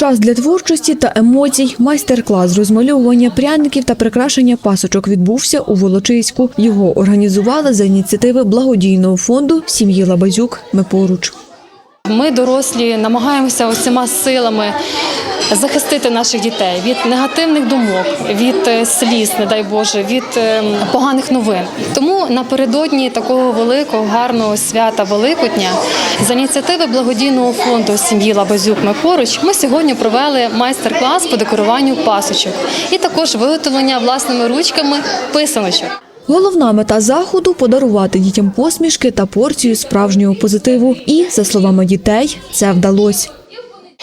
Час для творчості та емоцій. Майстер-клас розмальовування пряників та прикрашення пасочок відбувся у Волочиську. Його організували за ініціативи благодійного фонду сім'ї Лабазюк. Ми поруч. Ми, дорослі, намагаємося усіма силами захистити наших дітей від негативних думок, від е, сліз, не дай Боже, від е, поганих новин. Тому напередодні такого великого гарного свята Великодня за ініціативи благодійного фонду сім'ї Лабазюк ми поруч. Ми сьогодні провели майстер-клас по декоруванню пасочок і також виготовлення власними ручками писаночок. Головна мета заходу подарувати дітям посмішки та порцію справжнього позитиву. І, за словами дітей, це вдалося.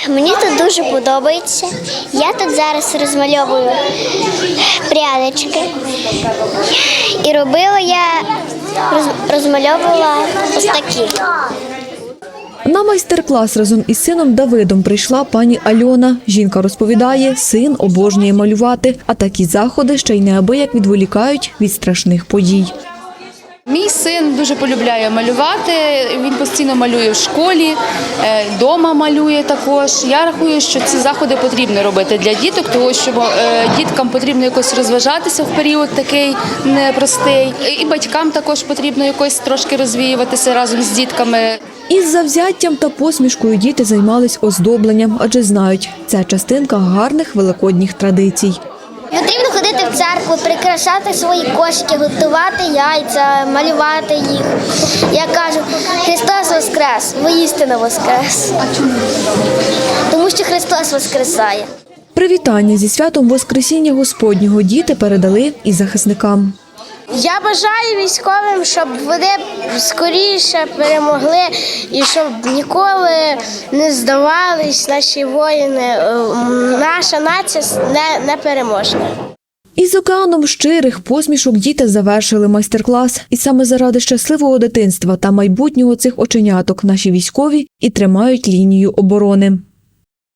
Мені тут дуже подобається. Я тут зараз розмальовую прядочки. І робила я роз- розмальовувала ось такі. На майстер-клас разом із сином Давидом прийшла пані Альона. Жінка розповідає, син обожнює малювати, а такі заходи ще й неабияк відволікають від страшних подій. Мій син дуже полюбляє малювати. Він постійно малює в школі, вдома малює також. Я рахую, що ці заходи потрібно робити для діток, тому що е, діткам потрібно якось розважатися в період такий непростий. І батькам також потрібно якось трошки розвіюватися разом з дітками. Із завзяттям та посмішкою діти займались оздобленням, адже знають, це частинка гарних великодніх традицій. Церкву, прикрашати свої кошики, готувати яйця, малювати їх. Я кажу, Христос Воскрес, воістину Воскрес. Тому що Христос Воскресає. Привітання зі святом Воскресіння Господнього діти передали і захисникам. Я бажаю військовим, щоб вони скоріше перемогли і щоб ніколи не здавались наші воїни. Е, Наша нація не, не переможна. Із океаном щирих посмішок діти завершили майстер-клас. І саме заради щасливого дитинства та майбутнього цих оченяток наші військові і тримають лінію оборони.